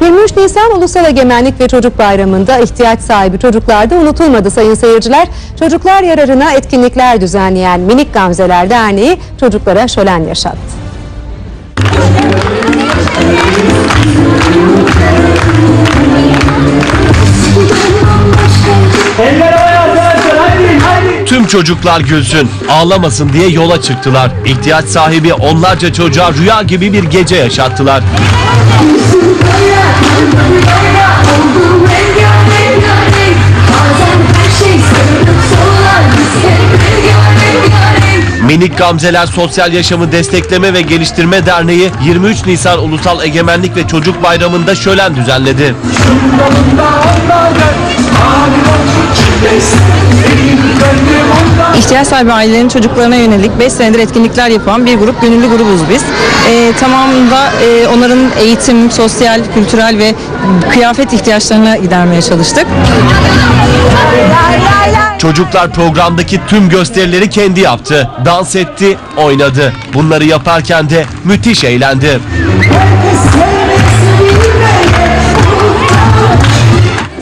23 Nisan Ulusal Egemenlik ve Çocuk Bayramı'nda ihtiyaç sahibi çocuklar da unutulmadı sayın seyirciler. Çocuklar yararına etkinlikler düzenleyen Minik Gamzeler Derneği çocuklara şölen yaşattı. Tüm çocuklar gülsün, ağlamasın diye yola çıktılar. İhtiyaç sahibi onlarca çocuğa rüya gibi bir gece yaşattılar. Minik Gamzeler Sosyal Yaşamı Destekleme ve Geliştirme Derneği 23 Nisan Ulusal Egemenlik ve Çocuk Bayramı'nda şölen düzenledi. İhtiyaç sahibi ailelerin çocuklarına yönelik 5 senedir etkinlikler yapan bir grup gönüllü grubuz biz. Ee, tamamında e, onların eğitim, sosyal, kültürel ve kıyafet ihtiyaçlarını gidermeye çalıştık. Çocuklar programdaki tüm gösterileri kendi yaptı. Dans etti, oynadı. Bunları yaparken de müthiş eğlendi.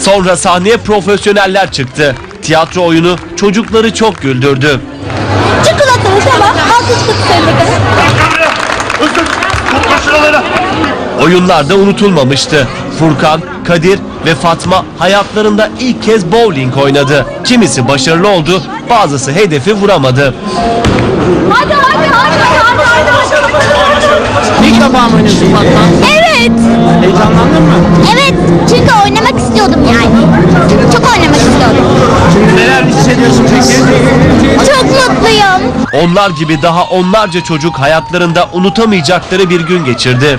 Sonra sahneye profesyoneller çıktı. Tiyatro oyunu çocukları çok güldürdü. Çikolatalı tamam. Altı çikolatalı. Oyunlar da unutulmamıştı. Furkan, Kadir ve Fatma hayatlarında ilk kez bowling oynadı. Kimisi başarılı oldu, bazısı hedefi vuramadı. Hadi hadi hadi hadi hadi. İlk defa mı oynuyorsun Fatma? Evet. Heyecanlandın mı? Evet. Çünkü oynamak istiyordum yani. Çok oynamak istiyordum. Neler hissediyorsun peki? Çok mutluyum. Onlar gibi daha onlarca çocuk hayatlarında unutamayacakları bir gün geçirdi.